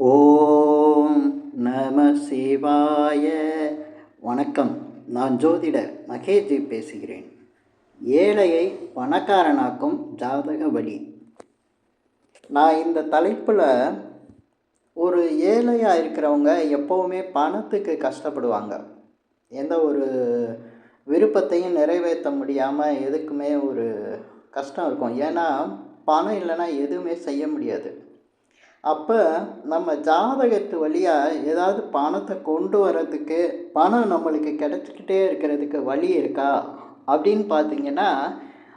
ஓம் நம சிவாய. வணக்கம். நான் ஜோதிடர் மகேஜி பேசுகிறேன். ஏழையை பணக்காரனாக்கும் ஜாதக வழி. நான் இந்த தலைப்பில் ஒரு ஏழையாக இருக்கிறவங்க எப்போவுமே பணத்துக்கு கஷ்டப்படுவாங்க. எந்த ஒரு விருப்பத்தையும் நிறைவேற்ற முடியாமல் எதுக்குமே ஒரு கஷ்டம் இருக்கும். ஏன்னா பணம் இல்லைன்னா எதுவுமே செய்ய முடியாது. அப்போ நம்ம ஜாதகத்து வழியாக ஏதாவது பணத்தை கொண்டு வர்றதுக்கு பணம் நம்மளுக்கு கிடச்சிக்கிட்டே இருக்கிறதுக்கு வழி இருக்கா? அப்படின்னு பார்த்தீங்கன்னா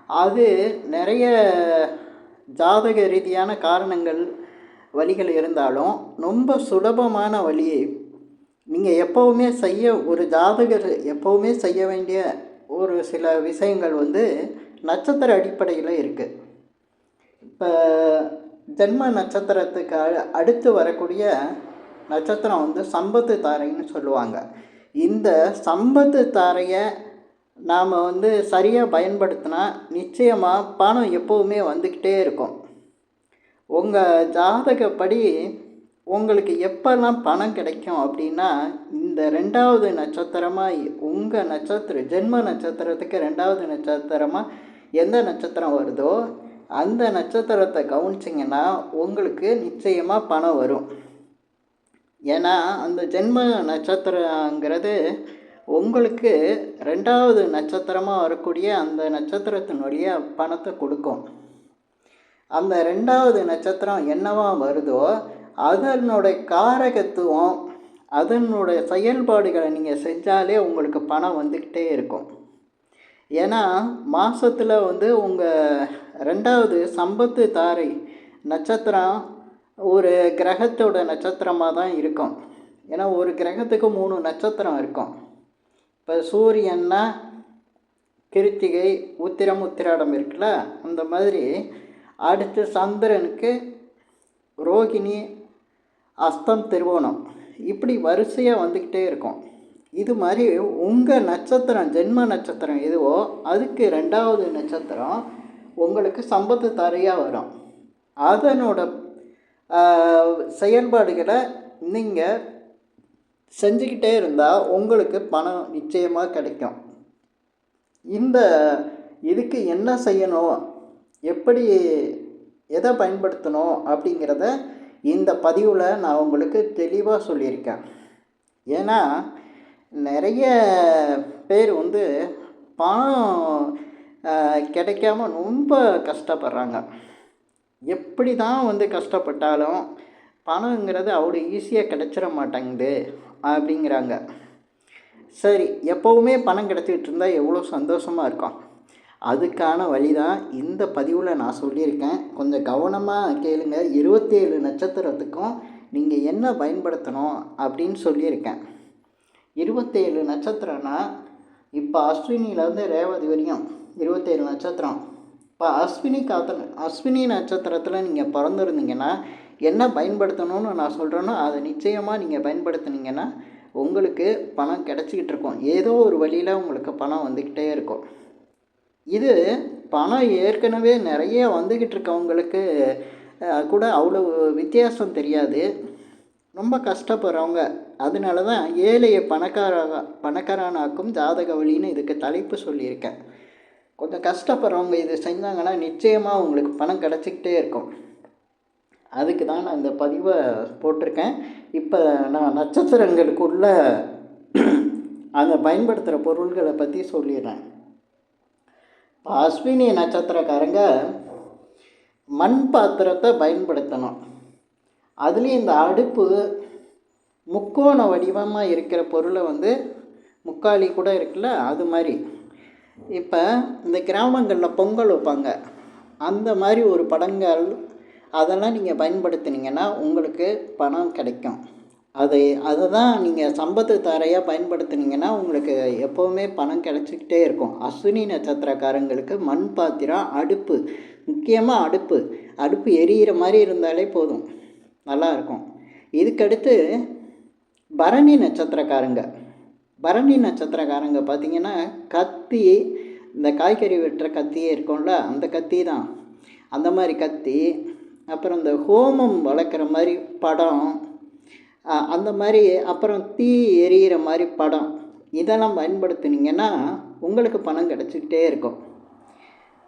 அது நிறைய ஜாதக ரீதியான காரணங்கள் வழிகள் இருந்தாலும் ரொம்ப சுலபமான வழி. நீங்கள் எப்போவுமே செய்ய ஒரு ஜாதகர் எப்போவுமே செய்ய வேண்டிய ஒரு சில விஷயங்கள் வந்து நட்சத்திர அடிப்படையில் இருக்குது இப்போ ஜென்ம நட்சத்திரத்துக்கு அடுத்து வரக்கூடிய நட்சத்திரம் வந்து சம்பத்து தாரைன்னு சொல்லுவாங்க. இந்த சம்பத்து தாரையை நாம் வந்து சரியாக பயன்படுத்தினா நிச்சயமாக பணம் எப்போவுமே வந்துக்கிட்டே இருக்கும். உங்கள் ஜாதகப்படி உங்களுக்கு எப்போல்லாம் பணம் கிடைக்கும் அப்படின்னா இந்த ரெண்டாவது நட்சத்திரமாக உங்கள் நட்சத்திரம் ஜென்ம நட்சத்திரத்துக்கு ரெண்டாவது நட்சத்திரமாக எந்த நட்சத்திரம் வருதோ அந்த நட்சத்திரத்தை கவனிச்சிங்கன்னா உங்களுக்கு நிச்சயமாக பணம் வரும். ஏன்னா அந்த ஜென்ம நட்சத்திரங்கிறது உங்களுக்கு ரெண்டாவது நட்சத்திரமாக வரக்கூடிய அந்த நட்சத்திரத்தினுடைய பணத்தை கொடுக்கும். அந்த ரெண்டாவது நட்சத்திரம் என்னவா வருதோ அதனுடைய காரகத்துவம் அதனுடைய செயல்பாடுகளை நீங்கள் செஞ்சாலே உங்களுக்கு பணம் வந்துக்கிட்டே இருக்கும். ஏன்னா மாதத்தில் வந்து உங்கள் ரெண்டாவது சம்பத்து தாரை நட்சத்திரம் ஒரு கிரகத்தோட நட்சத்திரமாக தான் இருக்கும். ஏன்னா ஒரு கிரகத்துக்கு மூணு நட்சத்திரம் இருக்கும். இப்போ சூரியன்னா கிருத்திகை உத்திரம் உத்திராடம் இருக்குல்ல? அந்த மாதிரி அடுத்து சந்திரனுக்கு ரோகிணி அஸ்தம் திருவோணம். இப்படி வரிசையாக வந்துக்கிட்டே இருக்கும். இது மாதிரி உங்கள் நட்சத்திரம் ஜென்ம நட்சத்திரம் எதுவோ அதுக்கு ரெண்டாவது நட்சத்திரம் உங்களுக்கு சம்பத்து தரையாக வரும். அதனோட செயல்பாடுகளை நீங்கள் செஞ்சுக்கிட்டே இருந்தால் உங்களுக்கு பணம் நிச்சயமாக கிடைக்கும். இந்த இதுக்கு என்ன செய்யணும்? எப்படி எதை பயன்படுத்தணும்? அப்படிங்கிறத இந்த பதிவில் நான் உங்களுக்கு தெளிவாக சொல்லியிருக்கேன். ஏன்னா நிறைய பேர் வந்து பணம் கிடைக்காம ரொம்ப கஷ்டப்படுறாங்க. எப்படி தான் வந்து கஷ்டப்பட்டாலும் பணங்கிறது அவ்வளோ ஈஸியாக கிடச்சிட மாட்டேங்குது அப்படிங்கிறாங்க. சரி எப்போவுமே பணம் கிடச்சிக்கிட்டு இருந்தால் எவ்வளோ சந்தோஷமாக இருக்கும். அதுக்கான வழி தான் இந்த பதிவில் நான் சொல்லியிருக்கேன். கொஞ்சம் கவனமாக கேளுங்க. இருபத்தேழு நட்சத்திரத்துக்கும் நீங்கள் என்ன பயன்படுத்தணும் அப்படின்னு சொல்லியிருக்கேன். இருபத்தேழு நட்சத்திரம்னா இப்போ அஸ்வினியிலேருந்து ரேவதி வரையும் இருபத்தேழு நட்சத்திரம். இப்போ அஸ்வினி காத்த அஸ்வினி நட்சத்திரத்தில் நீங்கள் பிறந்திருந்தீங்கன்னா என்ன பயன்படுத்தணும்னு நான் சொல்கிறேனோ அதை நிச்சயமாக நீங்கள் பயன்படுத்துனீங்கன்னா உங்களுக்கு பணம் கிடச்சிக்கிட்டு இருக்கும். ஏதோ ஒரு வழியில் உங்களுக்கு பணம் வந்துக்கிட்டே இருக்கும். இது பணம் ஏற்கனவே நிறைய வந்துக்கிட்டு இருக்கவங்களுக்கு கூட அவ்வளோ வித்தியாசம் தெரியாது. ரொம்ப கஷ்டப்படுறவங்க. அதனால தான் ஏழையை பணக்கார பணக்காரனாக்கும் ஜாதக வழின்னு இதுக்கு தலைப்பு சொல்லியிருக்கேன். கொஞ்சம் கஷ்டப்படுறவங்க இது செஞ்சாங்கன்னா நிச்சயமாக உங்களுக்கு பணம் கிடச்சிக்கிட்டே இருக்கும். அதுக்கு தான் நான் இந்த பதிவை போட்டிருக்கேன். இப்போ நான் நட்சத்திரங்களுக்குள்ள அதை பயன்படுத்துகிற பொருள்களை பற்றி சொல்லிடுறேன். இப்போ அஸ்வினி நட்சத்திரக்காரங்க மண் பாத்திரத்தை பயன்படுத்தணும். அதுலேயும் இந்த அடுப்பு முக்கோண வடிவமாக இருக்கிற பொருளை வந்து முக்காலி கூட இருக்குல்ல அது மாதிரி. இப்போ இந்த கிராமங்களில் பொங்கல் வைப்பாங்க. அந்த மாதிரி ஒரு படங்கள் அதெல்லாம் நீங்கள் பயன்படுத்தினீங்கன்னா உங்களுக்கு பணம் கிடைக்கும். அதை அதை தான் நீங்கள் சம்பத்து தாரையாக பயன்படுத்தினீங்கன்னா உங்களுக்கு எப்போவுமே பணம் கிடச்சிக்கிட்டே இருக்கும். அஸ்வினி நட்சத்திரக்காரங்களுக்கு மண் பாத்திரம் அடுப்பு முக்கியமாக அடுப்பு. அடுப்பு எரியிற மாதிரி இருந்தாலே போதும். நல்லாயிருக்கும் இதுக்கடுத்து பரணி நட்சத்திரக்காரங்க. பரணி நட்சத்திரக்காரங்க பார்த்திங்கன்னா கத்தி இந்த காய்கறி வெட்டுற கத்தியே இருக்கும்ல அந்த கத்தி தான். அந்த மாதிரி கத்தி அப்புறம் இந்த ஹோமம் வளர்க்குற மாதிரி படம் அந்த மாதிரி அப்புறம் தீ எரியிற மாதிரி படம் இதெல்லாம் பயன்படுத்தினீங்கன்னா உங்களுக்கு பணம் கிடச்சிக்கிட்டே இருக்கும்.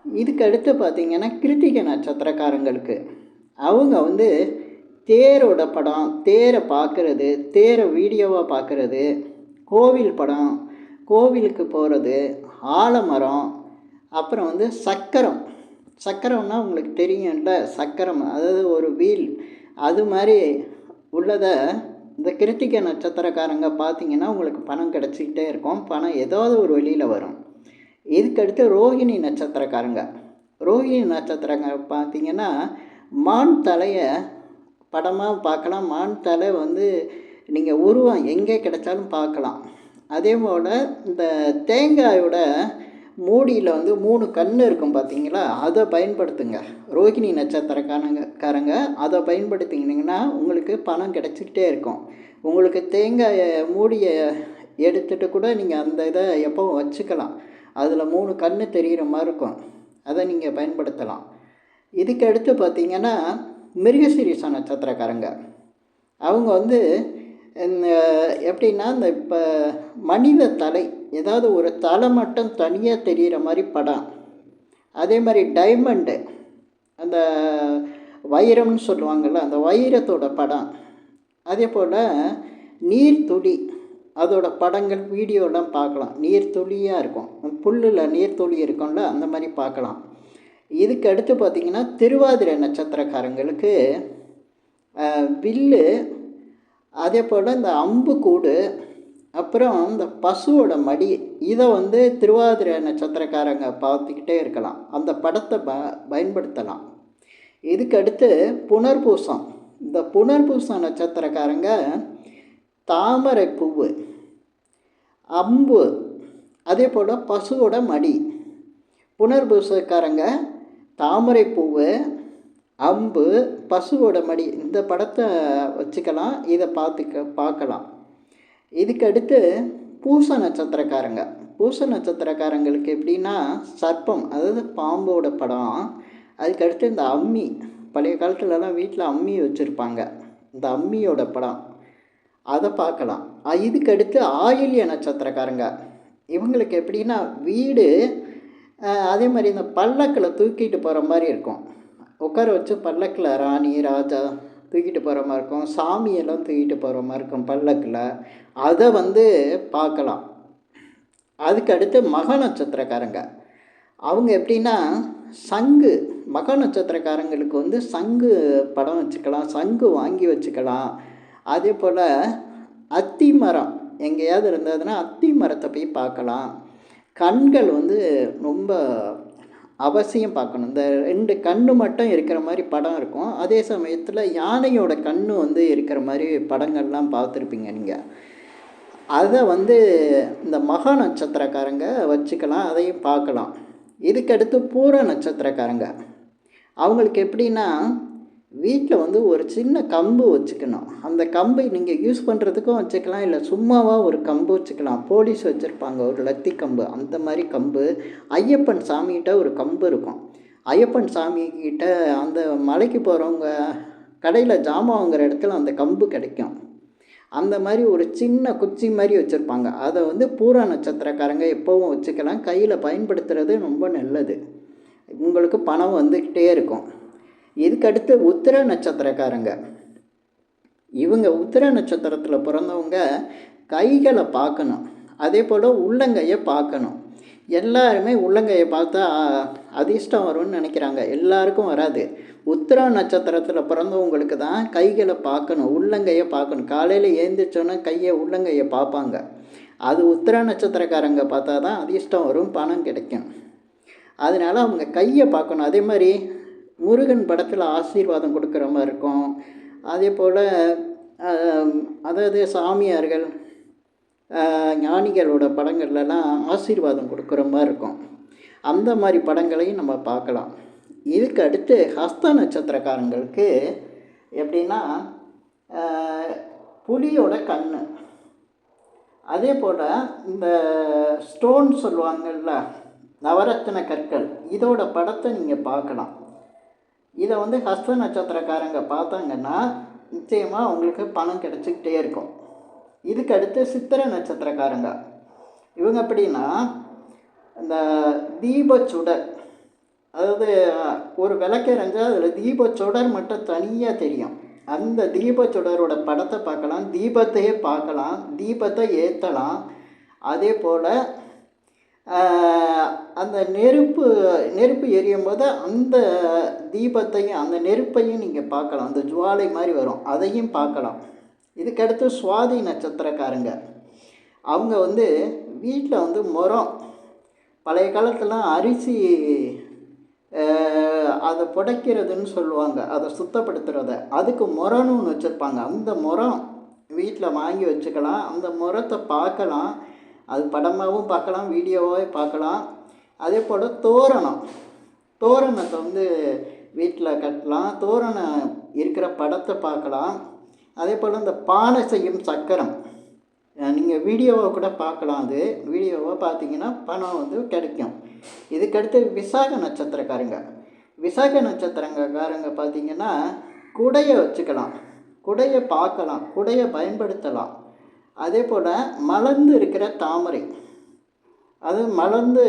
இதுக்கு அடுத்து பார்த்திங்கன்னா கிருத்திகை நட்சத்திரக்காரங்களுக்கு அவங்க வந்து தேரோட படம் தேரை பார்க்குறது தேரை வீடியோவாக பார்க்குறது கோவில் படம் கோவிலுக்கு போகிறது ஆலமரம் அப்புறம் வந்து சக்கரம். சக்கரம்னா உங்களுக்கு தெரியும்ல சக்கரம் அதாவது ஒரு வீல். அது மாதிரி உள்ளதை இந்த கிருத்திகை நட்சத்திரக்காரங்க பார்த்தீங்கன்னா உங்களுக்கு பணம் கிடச்சிக்கிட்டே இருக்கும். பணம் ஏதாவது ஒரு வழியில் வரும். இதுக்கடுத்து ரோகிணி நட்சத்திரக்காரங்க. ரோகிணி நட்சத்திரங்க பார்த்தீங்கன்னா மான் தலையை படமாக பார்க்கலாம். மான் தலை வந்து நீங்கள் உருவம் எங்கே கிடைச்சாலும் பார்க்கலாம். அதே போல் இந்த தேங்காயோட மூடியில் வந்து மூணு கண் இருக்கும் பார்த்தீங்களா அதை பயன்படுத்துங்க. ரோகிணி நட்சத்திரக்காரங்க காரங்க அதை பயன்படுத்திங்கன்னா உங்களுக்கு பணம் கிடச்சிக்கிட்டே இருக்கும். உங்களுக்கு தேங்காய் மூடியை எடுத்துகிட்டு கூட நீங்கள் அந்த இதை எப்போவும் வச்சுக்கலாம். அதில் மூணு கண் தெரிகிற மாதிரி இருக்கும். அதை நீங்கள் பயன்படுத்தலாம். இதுக்கு அடுத்து பார்த்தீங்கன்னா மிருகசீரிச நட்சத்திரக்காரங்க. அவங்க வந்து இந்த எப்படின்னா இந்த இப்போ மனித தலை ஏதாவது ஒரு தலை மட்டும் தனியாக தெரிகிற மாதிரி படம். அதே மாதிரி டைமண்டு அந்த வைரம்னு சொல்லுவாங்கள்ல அந்த வைரத்தோட படம். அதே போல் நீர்த்துளி அதோட படங்கள் வீடியோலாம் பார்க்கலாம். நீர்த்துளியாக இருக்கும். புல்லில் நீர்த்துளி இருக்கும்ல அந்த மாதிரி பார்க்கலாம். இதுக்கு அடுத்து பார்த்திங்கன்னா திருவாதிரை நட்சத்திரக்காரங்களுக்கு வில்லு அதே போல் இந்த அம்பு கூடு அப்புறம் இந்த பசுவோட மடி இதை வந்து திருவாதிரை நட்சத்திரக்காரங்க பார்த்துக்கிட்டே இருக்கலாம். அந்த படத்தை ப பயன்படுத்தலாம். இதுக்கு அடுத்து புனர்பூசம். இந்த புனர்பூசம் நட்சத்திரக்காரங்க தாமரை பூவு அம்பு அதே போல் பசுவோட மடி. புனர்பூசக்காரங்க தாமரை பூவு அம்பு பசுவோட மடி இந்த படத்தை வச்சுக்கலாம் இதை பார்த்துக்க பார்க்கலாம். இதுக்கு அடுத்து பூச நட்சத்திரக்காரங்க. பூச நட்சத்திரக்காரங்களுக்கு எப்படின்னா சர்ப்பம் அதாவது பாம்போட படம். அதுக்கடுத்து இந்த அம்மி பழைய காலத்துலலாம் வீட்டில் அம்மி வச்சுருப்பாங்க. இந்த அம்மியோட படம். அதை பார்க்கலாம். இதுக்கடுத்து ஆயில்ய நட்சத்திரக்காரங்க. இவங்களுக்கு எப்படின்னா வீடு அதே மாதிரி இந்த பல்லக்கில் தூக்கிட்டு போகிற மாதிரி இருக்கும். உட்கார வச்சு பல்லக்கில் ராணி ராஜா தூக்கிட்டு போகிற மாதிரி இருக்கும். சாமியெல்லாம் தூக்கிட்டு போகிற மாதிரி இருக்கும் பல்லக்கில். அதை வந்து பார்க்கலாம். அதுக்கு அடுத்து மக நட்சத்திரக்காரங்க. அவங்க எப்படின்னா சங்கு மக நட்சத்திரக்காரங்களுக்கு வந்து சங்கு படம் வச்சுக்கலாம் சங்கு வாங்கி வச்சுக்கலாம். அதே போல் அத்தி மரம் எங்கேயாவது இருந்ததுன்னா அத்தி மரத்தை போய் பார்க்கலாம். கண்கள் வந்து ரொம்ப அவசியம் பார்க்கணும். இந்த ரெண்டு கண்ணு மட்டும் இருக்கிற மாதிரி படம் இருக்கும். அதே சமயத்தில் யானையோட கண்ணு வந்து இருக்கிற மாதிரி படங்கள்லாம் பார்த்துருப்பீங்க நீங்கள் அதை வந்து இந்த மகா நட்சத்திரக்காரங்க வச்சுக்கலாம் அதையும் பார்க்கலாம். இதுக்கடுத்து பூர நட்சத்திரக்காரங்க. அவங்களுக்கு எப்படின்னா வீட்டில் வந்து ஒரு சின்ன கம்பு வச்சுக்கணும். அந்த கம்பை நீங்கள் யூஸ் பண்ணுறதுக்கும் வச்சுக்கலாம் இல்லை சும்மாவாக ஒரு கம்பு வச்சுக்கலாம். போலீஸ் வச்சுருப்பாங்க ஒரு லத்தி கம்பு. அந்த மாதிரி கம்பு ஐயப்பன் சாமிகிட்ட ஒரு கம்பு இருக்கும். ஐயப்பன் சாமிக்கிட்ட அந்த மலைக்கு போகிறவங்க கடையில் ஜாமான் வாங்குற இடத்துல அந்த கம்பு கிடைக்கும். அந்த மாதிரி ஒரு சின்ன குச்சி மாதிரி வச்சுருப்பாங்க. அதை வந்து பூரா நட்சத்திரக்காரங்க எப்போவும் வச்சுக்கலாம். கையில் பயன்படுத்துறது ரொம்ப நல்லது. உங்களுக்கு பணம் வந்துக்கிட்டே இருக்கும். இதுக்கடுத்து உத்திர நட்சத்திரக்காரங்க. இவங்க உத்திர நட்சத்திரத்தில் பிறந்தவங்க கைகளை பார்க்கணும். அதே போல் உள்ளங்கையை பார்க்கணும். எல்லாருமே உள்ளங்கையை பார்த்தா அதிர்ஷ்டம் வரும்னு நினைக்கிறாங்க. எல்லாருக்கும் வராது. உத்திர நட்சத்திரத்தில் பிறந்தவங்களுக்கு தான் கைகளை பார்க்கணும் உள்ளங்கையை பார்க்கணும். காலையில் ஏந்திரிச்சோன்னா கையை உள்ளங்கையை பார்ப்பாங்க. அது உத்திர நட்சத்திரக்காரங்க பார்த்தா தான் அதிர்ஷ்டம் வரும் பணம் கிடைக்கும். அதனால் அவங்க கையை பார்க்கணும். அதே மாதிரி முருகன் படத்தில் ஆசீர்வாதம் கொடுக்குற மாதிரி இருக்கும். அதே போல் அதாவது சாமியார்கள் ஞானிகளோட படங்கள்லாம் ஆசீர்வாதம் கொடுக்குற மாதிரி இருக்கும். அந்த மாதிரி படங்களையும் நம்ம பார்க்கலாம். இதுக்கு அடுத்து ஹஸ்த நட்சத்திரக்காரங்களுக்கு எப்படின்னா புலியோட கண் அதே போல் இந்த ஸ்டோன் சொல்லுவாங்கல்ல நவரத்தின கற்கள் இதோட படத்தை நீங்கள் பார்க்கலாம். இதை வந்து ஹஸ்த நட்சத்திரக்காரங்க பார்த்தாங்கன்னா நிச்சயமாக அவங்களுக்கு பணம் கிடச்சிக்கிட்டே இருக்கும். இதுக்கு அடுத்து சித்திரை நட்சத்திரக்காரங்க. இவங்க எப்படின்னா இந்த தீபச்சுடர். அதாவது ஒரு விளக்கெறிஞ்சால் அதில் தீபச்சுடர் மட்டும் தனியாக தெரியும். அந்த தீபச்சுடரோட படத்தை பார்க்கலாம் தீபத்தையே பார்க்கலாம் தீபத்தை ஏற்றலாம் அதே போல் அந்த நெருப்பு நெருப்பு எரியும் போது அந்த தீபத்தையும் அந்த நெருப்பையும் நீங்கள் பார்க்கலாம். அந்த ஜுவாலை மாதிரி வரும். அதையும் பார்க்கலாம். இதுக்கடுத்து சுவாதி நட்சத்திரக்காரங்க. அவங்க வந்து வீட்டில் வந்து மரம் பழைய காலத்துலாம் அரிசி அதை புடைக்கிறதுன்னு சொல்லுவாங்க. அதை சுத்தப்படுத்துகிறத அதுக்கு முரம்னு ஒன்று வச்சுருப்பாங்க. அந்த முரம் வீட்டில் வாங்கி வச்சுக்கலாம். அந்த முரத்தை பார்க்கலாம். அது படமாகவும் பார்க்கலாம் வீடியோவாகவே பார்க்கலாம். அதே போல் தோரணம். தோரணத்தை வந்து வீட்டில் கட்டலாம். தோரணம் இருக்கிற படத்தை பார்க்கலாம். அதே போல் இந்த பானை செய்யும் சக்கரம். நீங்கள் வீடியோவை கூட பார்க்கலாம் அது. வீடியோவை பார்த்தீங்கன்னா பணம் வந்து கிடைக்கும். இதுக்கடுத்து விசாக நட்சத்திரக்காரங்க. விசாக நட்சத்திரங்காரங்க பார்த்தீங்கன்னா குடையை வச்சுக்கலாம். குடையை பார்க்கலாம். குடையை பயன்படுத்தலாம். அதே போல் மலர்ந்து இருக்கிற தாமரை. அது மலர்ந்து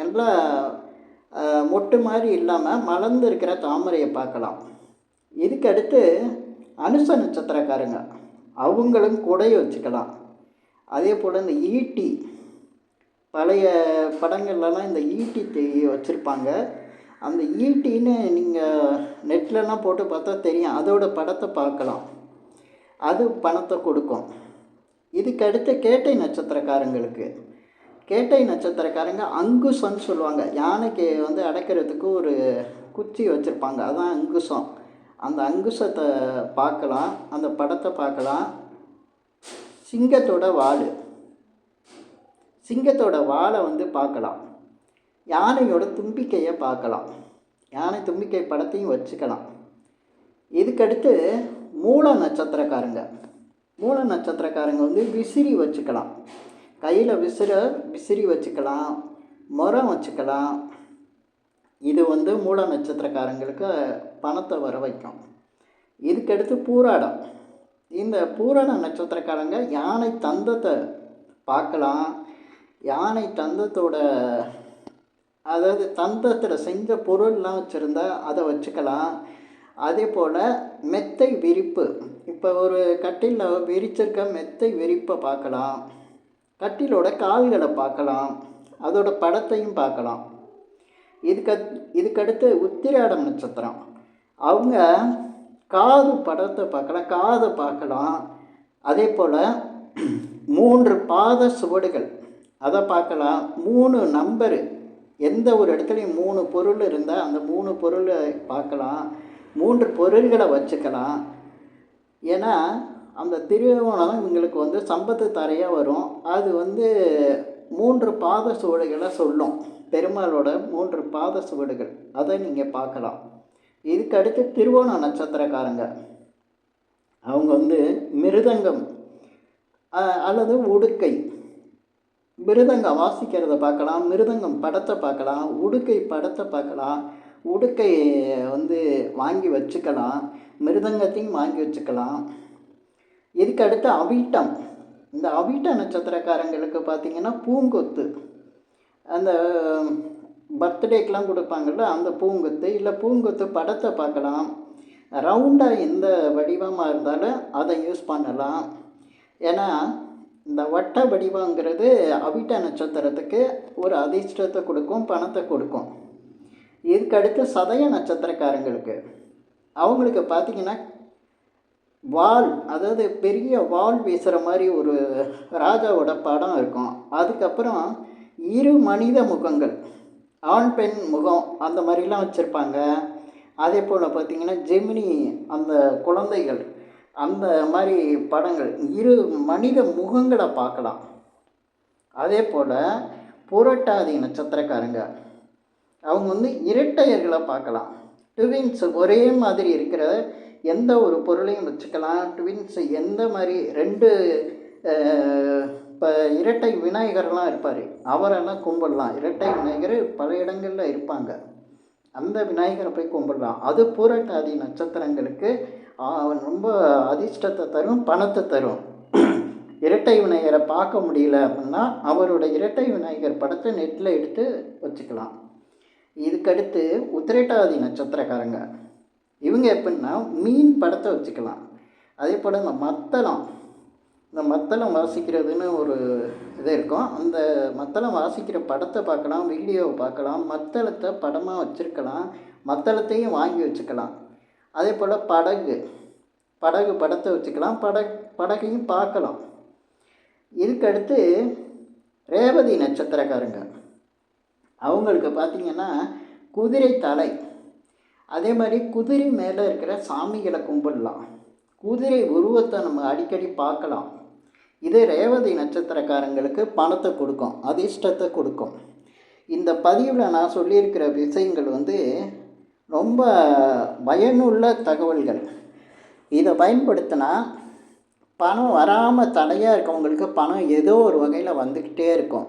நல்லா மொட்டு மாதிரி இல்லாமல் மலர்ந்து இருக்கிற தாமரையை பார்க்கலாம். இதுக்கு அடுத்து அனுச நட்சத்திரக்காரங்க அவங்களும் குடையை வச்சுக்கலாம். அதே போல் இந்த ஈட்டி பழைய படங்கள்லலாம் இந்த ஈட்டி வச்சுருப்பாங்க. அந்த ஈட்டின்னு நீங்கள் நெட்லலாம் போட்டு பார்த்தா தெரியும். அதோட படத்தை பார்க்கலாம். அது பணத்தை கொடுக்கும். இதுக்கு அடுத்து கேட்டை நட்சத்திரக்காரங்களுக்கு. கேட்டை நட்சத்திரக்காரங்க அங்குசம்னு சொல்லுவாங்க. யானைக்கு வந்து அடைக்கிறதுக்கு ஒரு குச்சி வச்சுருப்பாங்க. அதுதான் அங்குசம். அந்த அங்குசத்தை பார்க்கலாம். அந்த படத்தை பார்க்கலாம். சிங்கத்தோட வாள். சிங்கத்தோட வாழை வந்து பார்க்கலாம். யானையோட தும்பிக்கையை பார்க்கலாம். யானை தும்பிக்கை படத்தையும் வச்சுக்கலாம். இதுக்கடுத்து மூல நட்சத்திரக்காரங்க. மூல நட்சத்திரக்காரங்க வந்து விசிறி வச்சுக்கலாம். கையில் விசிற விசிறி வச்சுக்கலாம். முறம் வச்சுக்கலாம். இது வந்து மூல நட்சத்திரக்காரங்களுக்கு பணத்தை வர வைக்கும். இதுக்கடுத்து பூராடம். இந்த பூரண நட்சத்திரக்காரங்க யானை தந்தத்தை பார்க்கலாம். யானை தந்தத்தோட அதாவது தந்தத்தில் செஞ்ச பொருள்லாம் வச்சுருந்தா அதை வச்சுக்கலாம். அதே போல் மெத்தை விரிப்பு. இப்போ ஒரு கட்டிலில் விரிச்சிருக்க மெத்தை விரிப்பை பார்க்கலாம். கட்டிலோட கால்களை பார்க்கலாம். அதோட படத்தையும் பார்க்கலாம். இதுக்கு இதுக்கடுத்து உத்திராடம் நட்சத்திரம். அவங்க காது படத்தை பார்க்கலாம் காதை பார்க்கலாம். அதே போல் மூன்று பாத சுவடுகள். அதை பார்க்கலாம். மூணு நம்பரு. எந்த ஒரு இடத்துலையும் மூணு பொருள் இருந்தால் அந்த மூணு பொருளை பார்க்கலாம். மூன்று பொருள்களை வச்சுக்கலாம். ஏன்னா அந்த திருவோணம் இவங்களுக்கு வந்து சம்பத்து தரையாக வரும். அது வந்து மூன்று பாத சுவடுகளை சொல்லும். பெருமாளோட மூன்று பாத சுவடுகள். அதை நீங்கள் பார்க்கலாம். இதுக்கு அடுத்து திருவோண நட்சத்திரக்காரங்க. அவங்க வந்து மிருதங்கம் அல்லது உடுக்கை. மிருதங்கம் வாசிக்கிறத பார்க்கலாம். மிருதங்கம் படத்தை பார்க்கலாம். உடுக்கை படத்தை பார்க்கலாம். உடுக்கை வந்து வாங்கி வச்சுக்கலாம் மிருதங்கத்தையும் வாங்கி வச்சுக்கலாம். இதுக்கு அடுத்து அவிட்டம். இந்த அவிட்ட நட்சத்திரக்காரங்களுக்கு பார்த்திங்கன்னா பூங்கொத்து. அந்த பர்த்டேக்கெலாம் கொடுப்பாங்கள்ல அந்த பூங்கொத்து. இல்லை பூங்கொத்து படத்தை பார்க்கலாம். ரவுண்டாக எந்த வடிவமாக இருந்தாலும் அதை யூஸ் பண்ணலாம். ஏன்னா இந்த வட்ட வடிவங்கிறது அவிட்ட நட்சத்திரத்துக்கு ஒரு அதிர்ஷ்டத்தை கொடுக்கும் பணத்தை கொடுக்கும். இதுக்கு அடுத்து சதய நட்சத்திரக்காரங்களுக்கு? அவங்களுக்கு பார்த்திங்கன்னா வால் அதாவது பெரிய வால் வீசுகிற மாதிரி ஒரு ராஜாவோட படம் இருக்கும். அதுக்கப்புறம் இரு மனித முகங்கள் ஆண் பெண் முகம் அந்த மாதிரிலாம் வச்சுருப்பாங்க. அதே போல் பார்த்திங்கன்னா ஜெமினி அந்த குழந்தைகள் அந்த மாதிரி படங்கள் இரு மனித முகங்களை பார்க்கலாம். அதே போல் புரட்டாதி நட்சத்திரக்காரங்க அவங்க வந்து இரட்டையர்களை பார்க்கலாம். ட்வின்ஸ் ஒரே மாதிரி இருக்கிற எந்த ஒரு பொருளையும் வச்சுக்கலாம். ட்வின்ஸ் எந்த மாதிரி ரெண்டு இப்போ இரட்டை விநாயகர்லாம் இருப்பார். அவரெல்லாம் கும்பிடலாம். இரட்டை விநாயகர் பல இடங்களில் இருப்பாங்க. அந்த விநாயகரை போய் கும்பிடலாம். அது பூரட்டாதி நட்சத்திரங்களுக்கு அவன் ரொம்ப அதிர்ஷ்டத்தை தரும் பணத்தை தரும். இரட்டை விநாயகரை பார்க்க முடியல அப்படின்னா அவரோட இரட்டை விநாயகர் படத்தை நெட்டில் எடுத்து வச்சுக்கலாம். இதுக்கடுத்து உத்திரட்டாதி நட்சத்திரக்காரங்க. இவங்க எப்படின்னா மீன் படத்தை வச்சுக்கலாம். அதே போல் இந்த மத்தளம். இந்த மத்தளம் வாசிக்கிறதுன்னு ஒரு இது இருக்கும். அந்த மத்தளம் வாசிக்கிற படத்தை பார்க்கலாம் வீடியோவை பார்க்கலாம் மத்தளத்தை படமாக வச்சுருக்கலாம் மத்தளத்தையும் வாங்கி வச்சுக்கலாம். அதே போல் படகு. படகு படத்தை வச்சுக்கலாம். படகு படகையும் பார்க்கலாம். இதுக்கடுத்து ரேவதி நட்சத்திரக்காரங்க. அவங்களுக்கு பார்த்திங்கன்னா குதிரை தலை. அதே மாதிரி குதிரை மேலே இருக்கிற சாமிகளை கும்பிடலாம். குதிரை உருவத்தை நம்ம அடிக்கடி பார்க்கலாம். இது ரேவதி நட்சத்திரக்காரங்களுக்கு பணத்தை கொடுக்கும் அதிர்ஷ்டத்தை கொடுக்கும். இந்த பதிவில் நான் சொல்லியிருக்கிற விஷயங்கள் வந்து ரொம்ப பயனுள்ள தகவல்கள். இதை பயன்படுத்தினா பணம் வராமல் தடையாக இருக்கவங்களுக்கு பணம் ஏதோ ஒரு வகையில் வந்துக்கிட்டே இருக்கும்.